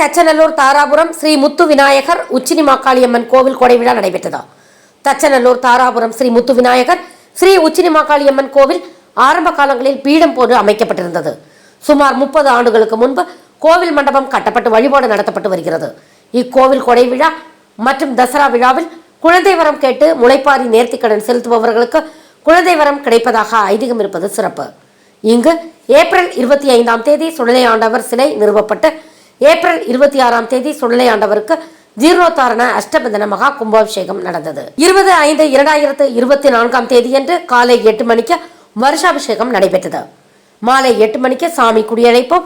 தச்சநல்லூர் தாராபுரம் ஸ்ரீ முத்து விநாயகர் உச்சினி மாக்காளியம்மன் கோவில் கொடை விழா நடைபெற்றது. தச்சநல்லூர் தாராபுரம் ஸ்ரீ முத்து விநாயகர் ஸ்ரீ உச்சினி மாக்காளியம்மன் கோவில் ஆரம்ப காலங்களில் பீடம் போன்று அமைக்கப்பட்டிருந்தது. சுமார் முப்பது ஆண்டுகளுக்கு முன்பு கோவில் மண்டபம் கட்டப்பட்டு வழிபாடு நடத்தப்பட்டு வருகிறது. இக்கோவில் கொடை விழா மற்றும் தசரா விழாவில் குழந்தை வரம் கேட்டு முளைப்பாரி நேர்த்திக்கடன் செலுத்துபவர்களுக்கு குழந்தை வரம் கிடைப்பதாக ஐதீகம் இருப்பது சிறப்பு. இங்கு ஏப்ரல் இருபத்தி ஐந்தாம் தேதி சுடலை ஆண்டவர் சிலை நிறுவப்பட்டு ஏப்ரல் இருபத்தி ஆறாம் தேதி சுடலை ஆண்டவருக்கு ஜீர்ணோத்தாரண அஷ்டபந்தன மகா கும்பாபிஷேகம் நடந்தது. இருபது ஐந்து இரண்டாயிரத்து இருபத்தி நான்காம் தேதியன்று காலை எட்டு மணிக்கு வருஷாபிஷேகம் நடைபெற்றது. மாலை எட்டு மணிக்கு சாமி குடியழைப்பும்.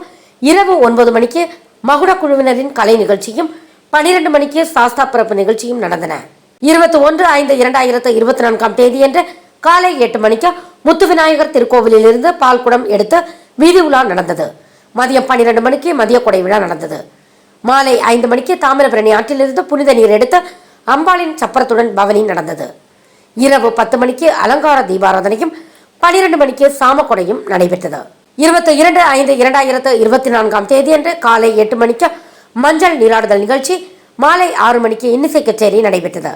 இரவு ஒன்பது மணிக்கு மகுட குழுவினரின் கலை நிகழ்ச்சியும் பனிரெண்டு மணிக்கு சாஸ்தா பிறப்பு நிகழ்ச்சியும் நடந்தன. இருபத்தி ஒன்று ஐந்து இரண்டாயிரத்து இருபத்தி நான்காம் தேதியன்று காலை எட்டு மணிக்கு முத்து விநாயகர் திருக்கோவிலில் இருந்து பால்குடம் எடுத்து வீதி உலா நடந்தது. மதியம் பன்னிரண்டு மணிக்கு மதிய கொடை விழா நடந்தது. மாலை ஐந்து மணிக்கு தாமிரபரணி ஆற்றிலிருந்து புனித நீர் எடுத்து அம்பாளின் சப்பரத்துடன் பவனி நடந்தது. இரவு பத்து மணிக்கு அலங்கார தீபாராதனையும் பனிரெண்டு மணிக்கு சாமக்கொடையும் நடைபெற்றது. இருபத்தி இரண்டு ஐந்து இரண்டாயிரத்து இருபத்தி நான்காம் தேதியன்று காலை எட்டு மணிக்கு மஞ்சள் நீராடுதல் நிகழ்ச்சி மாலை ஆறு மணிக்கு இன்னிசை கச்சேரி நடைபெற்றது.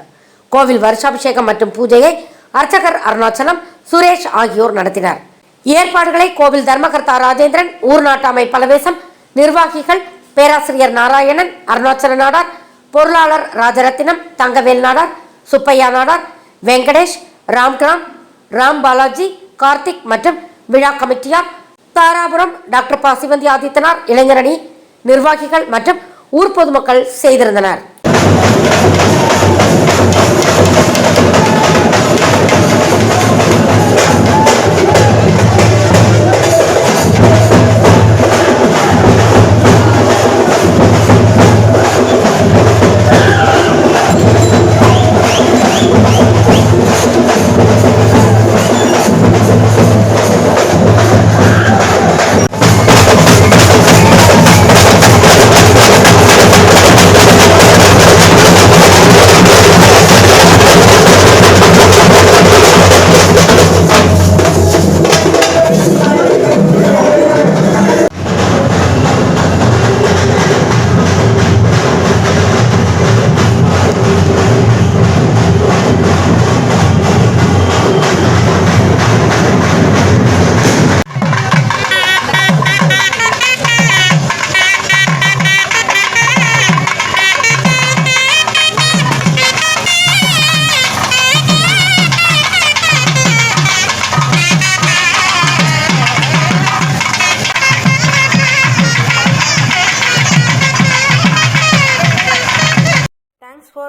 கோவில் வருஷாபிஷேகம் மற்றும் பூஜையை அர்ச்சகர் அருணாச்சலம் சுரேஷ் ஆகியோர் நடத்தினர். ஏற்பாடுகளை கோவில் தர்மகர்த்தா ராஜேந்திரன் ஊர்நாட்டாமை பலவேசம் நிர்வாகிகள் பேராசிரியர் நாராயணன் அருணாச்சல நாடார் பொருளாளர் ராஜரத்தினம் தங்கவேல் நாடார் சுப்பையா நாடார் வெங்கடேஷ் ராம்கிராம் ராம் பாலாஜி கார்த்திக் மற்றும் விழா கமிட்டியார் தாராபுரம் டாக்டர் பா சிவந்தி ஆதித்தனார் இளைஞரணி நிர்வாகிகள் மற்றும் ஊர் பொதுமக்கள் செய்திருந்தனர்.